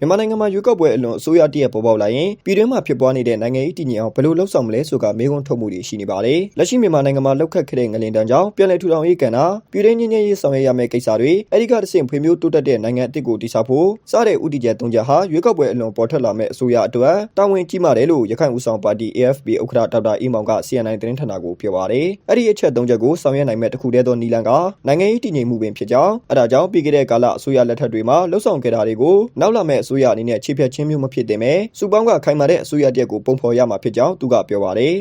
မြန်မာနိုင်ငံမှာရွေးကောက်ပွဲအလွန်အစိုးရတရက်ပေါ်ပေါက်လာရင်ပြည်တွင်းမှာဖြစ်ပွားနေတဲ့နိုင်ငံရေးတည်ငြိမ်အောင်ဘယ်လိုလှုပ်ဆောင်မလဲဆိုတာမေးခွန်းထုတ်မှုတွေရှိနေပါတယ်။လက်ရှိမြန်မာနိုင်ငံမှာလှုပ်ခတ်ခဲ့တဲ့ငလင်တန်းကြောင့်ပြည်내ထူထောင်ရေးကဏ္ဍပြည်တွင်းငြိမ်းချမ်းရေးဆောင်ရွက်ရမယ့်ကိစ္စတွေအဲဒီကတဆင့်ဖွံ့ဖြိုးတိုးတက်တဲ့နိုင်ငံအသစ်ကိုတည်ဆောက်ဖို့စတဲ့ဥတီချက်သုံးချက်ဟာရွေးကောက်ပွဲအလွန်ပေါ်ထွက်လာမယ့်အစိုးရအတွက်တာဝန်ကြီးမားတယ်လို့ရခိုင်ဦးဆောင်ပါတီ AFP ဥက္ကဋ္ဌဒေါက်တာအေးမောင်က CNN သတင်းဌာနကိုပြောပါတယ်။အဲ့ဒီအချက်သုံးချက်ကိုဆောင်ရွက်နိုင်မဲ့တစ်ခုတည်းသောနီလန်ကနိုင်ငံရေးတည်ငြိမ်မှုပင်ဖြစ်ကြောင်းအဲဒါကြောင့်ပြီးခဲ့တဲ့ကာလအစိုးရလက်ထက်တွေမှာလှုပ်ဆောင်ခဲ့တာတွေကိုနောက်လာမယ့်အစိုးရအနေနဲ့ခြေဖြတ်ချင်းမျိုးမဖြစ်သင့်ပဲစုပေါင်းကခိုင်မာတဲ့အစိုးရတရက်ကိုပုံဖော်ရမှာဖြစ်ကြောင်းသူကပြောပါတယ်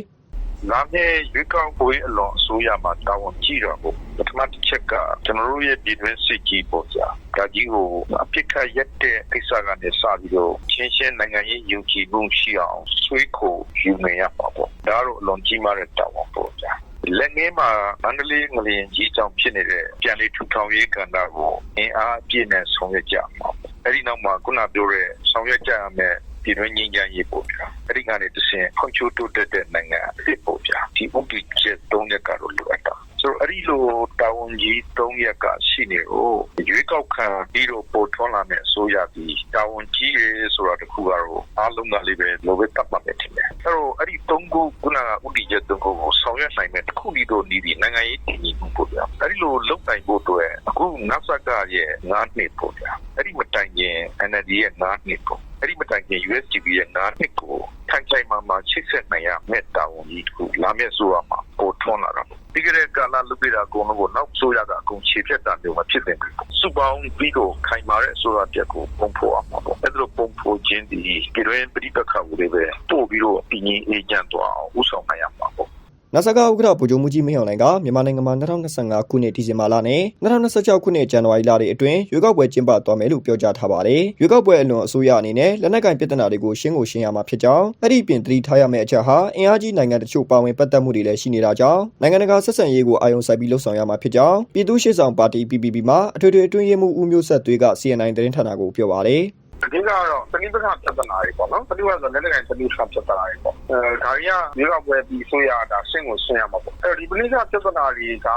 လာမယ့်ရွေးကောက်ပွဲအလွန်အစိုးရမှာတာဝန်ကြီးတော့ဘူးပထမတစ်ချက်ကကျွန်တော်တို့ရဲ့ပြည်တွင်းစစ်ကြီးပေါ့ကြာဒါကြီးကိုအပြစ်ခတ်ရက်တဲ့ကိစ္စကနေစပြီးတော့ချင်းချင်းနိုင်ငံရေးယုံကြည်မှုရှိအောင်ဆွေးခိုယူနေရပါပေါ့ဒါကတော့အလွန်ကြီးမားတဲ့တာဝန်ပေါ့ကြာလက်ငင်းမှာမန္တလေးငလျင်ကြီးကြောင့်ဖြစ်နေတဲ့ပြန်လည်ထူထောင်ရေးကဏ္ဍကိုအင်အားအပြည့်နဲ့ဆောင်ရွက်ကြမှာပေါ့ အဲဒီနောက်မှာခုနပြောတဲ့ဆောင်ရွက်ကြရမယ့်ပြည်တွင်းငြိမ်းချမ်းရေးပေါ့ဗျာအဲ့ဒီကနေတစ်ဆင့်ဖွံ့ဖြိုးတိုးတက်တဲ့နိုင်ငံအဖြစ်ပေါ့ဗျာဒီဥပဒေချက်၃ရက်ကတော့လိုအပ်တာဆိုတော့အဲ့ဒီလိုတာဝန်ကြီး၃ရက်ကရှိနေကိုရွေးကောက်ခံပြီးတော့ပေါ်ထွန်းလာတဲ့အစိုးရဒီတာဝန်ကြီးရဲဆိုတာတခုကတော့အားလုံးကလေးပဲလိုပဲတတ်မှတ်မယ်ထင်တယ်အဲ့ တော့အဲ့ဒီ၃ခုခုနကဥပဒေချက်၃ခုကိုဆောင်ရွက်နိုင်တဲ့တစ်ခုဒီတော့နေဒီနိုင်ငံရေးတည်ငြိမ်မှုပေါ့ဗျာအဲ့ဒီလိုလုပ်နိုင်ဖို့အတွက်အခုနတ်ဆက်ကရဲ့၅နှစ်ပေါ့ဗျာအဲ့ဒီမတိုင်ခင် NLD ရဲ့၅နှစ်ပေါ့အဲ့ဒီမတိုင်ခင် USDP ရဲ့၅နှစ်ကိုထိုင်ချိုင်မှမှချိတ်ဆက်နိုင်ရမယ့်တာဝန်ကြီးတစ်ခုလာမယ့်ဆိုရမှာပေါ်ထွန်းလာတာပေါ့ပြီးကြတဲ့ကာလလုပ်ပြတာအကုန်လုံးကိုနောက်ဆိုရကအကုန်ခြေဖြတ်တာမျိုးမဖြစ်သင့်ဘူး စုပေါင်းပြီးတော့ခိုင်မာတဲ့ဆိုရတက်ကိုပုံဖော်အောင်ပါပေါ့အဲ့ဒါလိုပုံဖော်ခြင်းဒီပြည်တွင်းပြည်ပခါကိုလည်းပဲပို့ပြီးတော့ပြည်ငင်းအေဂျင့်တော့အောင်ဥဆောင်နိုင်ရမှာပေါ့ နဆကဥက္ကဋ္ဌဗိုလ်ချုပ်မှုကြီးမင်းအောင်လှိုင်ကမြန်မာနိုင်ငံမှာ2025ခုနှစ်ဒီဇင်ဘာလနဲ့2026ခုနှစ်ဇန်နဝါရီလတွေအတွင်းရွေးကောက်ပွဲကျင်းပသွားမယ်လို့ပြောကြားထားပါတယ်။ရွေးကောက်ပွဲအလွန်အစိုးရအနေနဲ့လက်နက်ကင်ပြည်ထနာတွေကိုရှင်းကိုရှင်းရမှာဖြစ်ကြောင်းအဲ့ဒီပြင်သတိထားရမယ့်အချက်ဟာအင်အားကြီးနိုင်ငံတချို့ပါဝင်ပတ်သက်မှုတွေလည်းရှိနေတာကြောင့်နိုင်ငံတကာဆက်ဆံရေးကိုအာရုံစိုက်ပြီးလှုပ်ဆောင်ရမှာဖြစ်ကြောင်းပြည်သူ့ရှေ့ဆောင်ပါတီ PPP မှာအထွေထွေအတွင်းရေးမှူးဦးမျိုးဆက်သွေးက CNN သတင်းဌာနကိုပြောပါတယ် အဓိကတော့တတိပဌာပြဿနာတွေပေါ့နော်တတိပဌာဆိုလက်လက်ကန်တတိပဌာပြဿနာတွေပေါ့အဲဒါကြီးကမြေကပွဲပြီးဆိုရတာရှင်းကိုရှင်းရမှာပေါ့ အဲဒီပဋိစ္စပြဿနာတွေက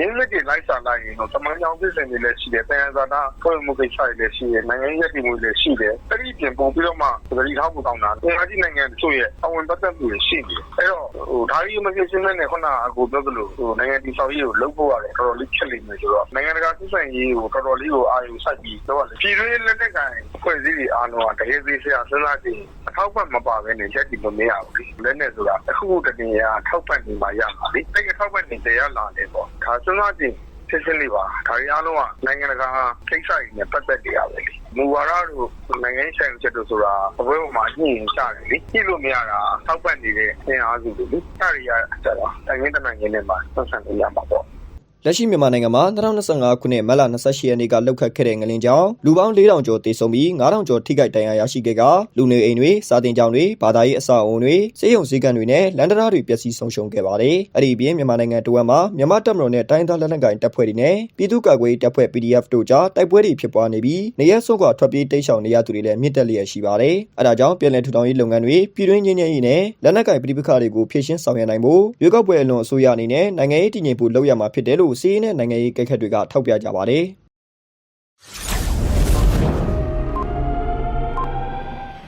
ရင်းလက်တွေ လိုက်စားလိုက်ရင်တော့တမန်ကြောင်ပြည်စင်တွေလည်း ရှိတယ်တန်ဇာတာဖွဲ့မှုကိစ္စတွေလည်း ရှိတယ် နိုင်ငံရေးတည်မှုတွေလည်း ရှိတယ် အဲ့ဒီပြင်ပုံပြီးတော့မှ သတိထားဖို့ကောင်းတာအင်အားကြီးနိုင်ငံတို့ရဲ့အဝင်ပတ်သက်မှုတွေ ရှိတယ် အဲ့တော့ဟိုဒါကြီးမဖြစ်ရှင်းတဲ့ ခုနအကိုပြောသလိုဟို နိုင်ငံတည်ဆောက်ရေးကို လုပ်ဖို့ရတယ်တော်တော်လေးဖြစ်လိမ့်မယ်ဆိုတော့ နိုင်ငံတကာစစ်ဆန်ရေးကို တော်တော်လေးကို အာရုံစိုက်ပြီးတော့ပြည်တွင်းလက်နက်ကန်ဖွဲ့စည်းတွေအားလုံးက တကယ်သေးဆရာစဉ်းစားကြည့်အထောက်ပံ့မပါဘဲနဲ့ရက်တည်မမရဘူးလက်နဲ့ဆိုတာအခုတကယ်ရထောက်ပံ့နေမှရပါလေ အဲ့ဒီထောက်ပံ့နေတရားလာတယ်ပေါ့ ဒါစဉ်းစားကြည့်ဖြစ်ချင်းလေးပါ ဒါရီအားလုံးက နိုင်ငံတကာကိစ္စတွေနဲ့ ပတ်သက်နေရပဲလေ မူဝါဒတို့ နိုင်ငံဆိုင်ချက်တို့ဆိုတာအပွဲပေါ်မှာ ညှိရင်ရှာတယ်လေ ညှိလို့မရတာထောက်ပံ့နေတဲ့ အင်အားစုတွေလေ အဲ့ဒီရကြတော့နိုင်ငံတနိုင်ငံနဲ့မှာ ဆက်ဆံနေရမှာပေါ့ လက်ရှိမြန်မာနိုင်ငံမှာ2025ခုနှစ်မတ်လ28ရက်နေ့ကလှုပ်ခတ်ခဲ့တဲ့ငလင်ကြောင့်လူပေါင်း4000ကျော်သေဆုံးပြီး9000ကျော်ထိခိုက်ဒဏ်ရာရရှိခဲ့ကလူနေအိမ်တွေစာတင်ကျောင်းတွေဘာသာရေးအဆောက်အုံတွေစေယုံစည်းကမ်းတွေနဲ့လန်ဒရာတွေပျက်စီးဆုံးရှုံးခဲ့ပါတယ်။အဲ့ဒီအပြင်မြန်မာနိုင်ငံတဝက်မှာမြန်မာတပ်မတော်နဲ့တိုင်းသားလက်နက်ကိုင်တပ်ဖွဲ့တွေနဲ့ပြည်သူ့ကာကွယ်ရေးတပ်ဖွဲ့ PDF တို့ကြားတိုက်ပွဲတွေဖြစ်ပွားနေပြီးနေရက်ဆုံးကထွက်ပြေးတိမ်းရှောင်နေရသူတွေလည်းမြင့်တက်လျက်ရှိပါတယ်။အဲဒါကြောင့်ပြည်내ထူထောင်ရေးလုပ်ငန်းတွေပြည်တွင်းငြိမ်းချမ်းရေးနဲ့လက်နက်ကိုင်ပြည်ပခါတွေကိုဖြည့်ရှင်းဆောင်ရွက်နိုင်ဖို့ရွေးကောက်ပွဲအလွန်အစိုးရအနေနဲ့နိုင်ငံရေးတည်ငြိမ်ဖို့လုပ်ရမှာဖြစ်တယ်လို့စီးရင်တဲ့နိုင်ငံရေးကိစ္စတွေကထောက်ပြကြပါတယ်။